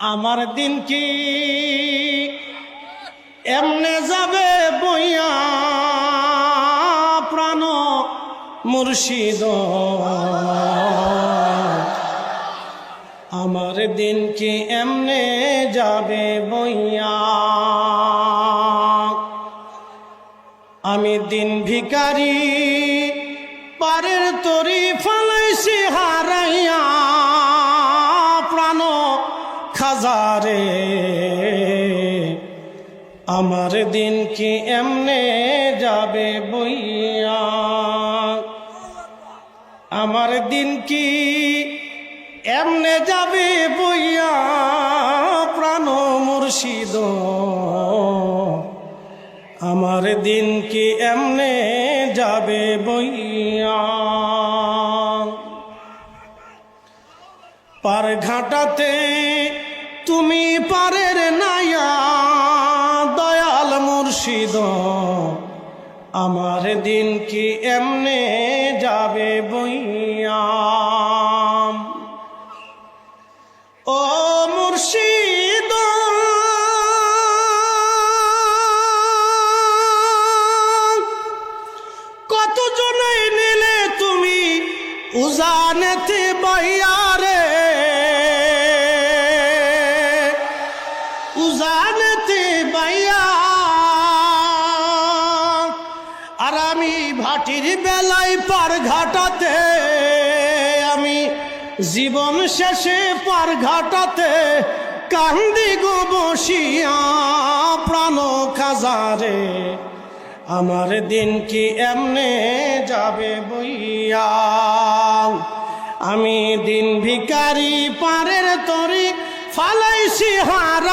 আমার দিন কি এমনে যাবে বইয়া? প্রাণ মুর্শিদ। আমার দিন কি এমনে যাবে বইয়া? আমি দিন ভিকারি পারের তরি ফলাইছি হারাইয়া খাজারে আমার দিন কি এমনে যাবে বইয়া? আমার দিন কি এমনে যাবে বইয়া? প্রাণ মুর্শিদ। আমার দিন কি এমনে যাবে বইয়া? পার ঘাটাতে তুমি পারের নাইয়া দয়াল মুর্শিদ। আমার দিন কি এমনে যাবে বইয়া? ও মুর্শিদ। কত নিলে তুমি উজানেতে বাইয়ারে ভাটির বেলায় পার ঘাটাতে, আমি জীবন শেষে পার ঘাটাতে কান্দি গো বসিয়া প্রাণ খাজারে। আমার দিন কি এমনে যাবে বইয়া? আমি দিন ভিকারি পারের তরি ফালাইছি হার